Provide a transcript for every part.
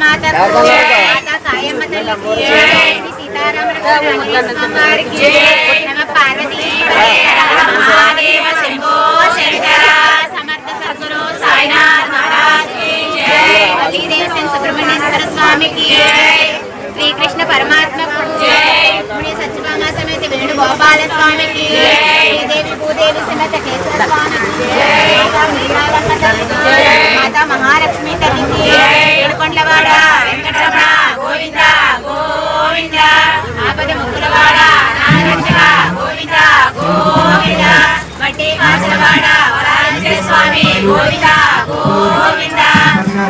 మాతా కాయమ్మ తల్లికి శ్రీ సీతారామరాజు స్వామివారికి నమ పార్వతీ. మహాదేవ శంభో శంకర. సమర్థ సద్గురు సాయినాథ్ మహారాజ్ సెన్ సుబ్రహ్మణ్యేశ్వర స్వామికి శ్రీకృష్ణ పరమాత్మకు ముని సత్యభామ సమేత వేణుగోపాల స్వామికి భూదేవి సమేత కేశవ స్వామికి మాతా మహాలక్ష్మి తల్లికి. ఏడుకొండలవాడ వెంకటరమణ గోవింద గోవింద. ఆపద ముక్కులవాడ నారక్షక గోవింద గోవింద. మట్టి వాసలవాడ వరాంజలి స్వామి గోవింద గోవింద.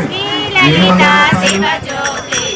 శ్రీ లలిత శివ జ్యోతి.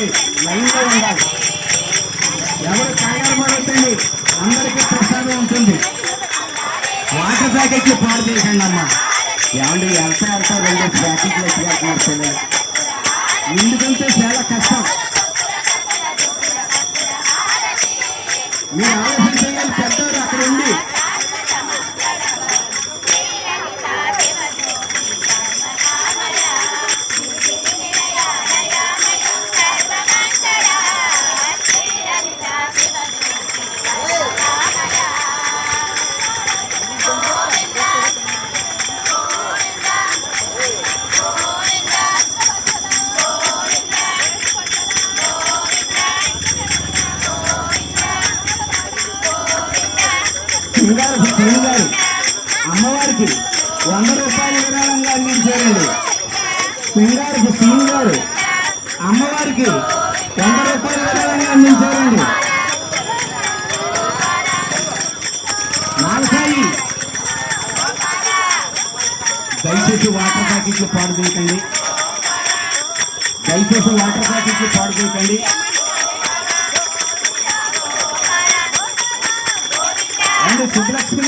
ఏమండి లైన్లో ఉండాలి. ఎవరు కంగారు పడొద్దండి అందరికీ ప్రసాదం ఉంటుంది. వాటర్ ప్యాకెట్లు పాడు చేయకండి అమ్మా. ఏమండి ఎంత ఎంత రెండు ప్యాకెట్లు ఎత్తుకెళ్తున్నారు పిల్లలు? ఎందుకంటే చాలా కష్టం. అమ్మవారికి వంద రూపాయల విరాళంగా అందించారండి. సింగ్ గారు అమ్మవారికి వంద రూపాయల విరాళంగా అందించారండి. నాగసాయి దయచేసి వాటర్ ప్యాకెట్లు పాడు చేయకండి. దయచేసి వాటర్ ప్యాకెట్లు పాడు చేయకండి. అండి సుబ్బలక్ష్మి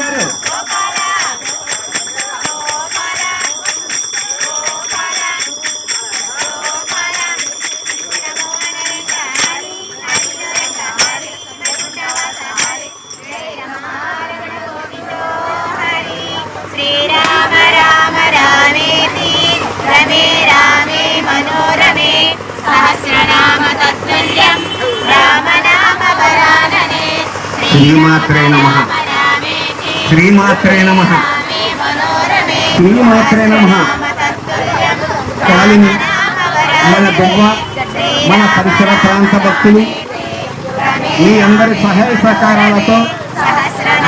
శ్రీమాత్రే నమ. శ్రీమాత్రే నమ. శ్రీమాత్రే నమ. కాలిని మన బొవ్వ మన పరిసర ప్రాంత భక్తులు మీ అందరి సహాయ సహకారాలతో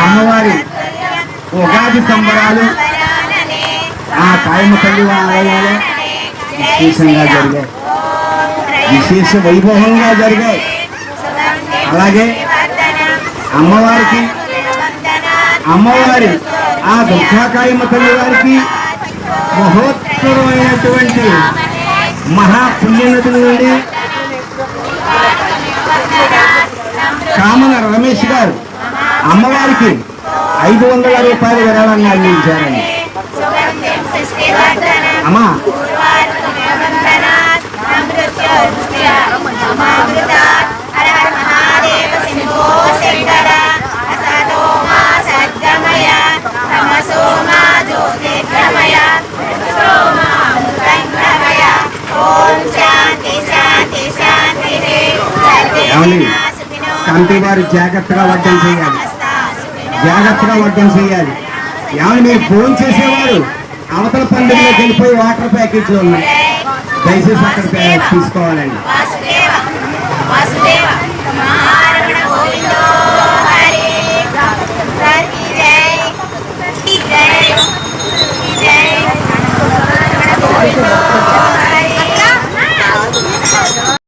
అమ్మవారి ఉగాది సంబరాలు ఆ కాయమ తల్లి ఆలయాలు విశేషంగా జరిగాయి. విశేష వైభవంగా జరిగాయి. అలాగే అమ్మవారికి అమ్మవారి ఆ దుఃఖాకాయమ్మ తల్లి వారికి మహోత్తరమైనటువంటి మహాపుణ్యనది నుండి కామన రమేష్ గారు అమ్మవారికి ఐదు వందల రూపాయల విరాళంగా అందించారండి. అమ్మా గారు జాగ్రత్తగా వడ్డం చేయాలి. జాగ్రత్తగా వడ్డం చేయాలి. ఏమైనా మీరు ఫోన్ చేసేవారు. అవతల పండుగలోకి వెళ్ళిపోయి వాటర్ ప్యాకేజ్లో ఉన్నాయి. దయచేసి అక్కడ తీసుకోవాలండి.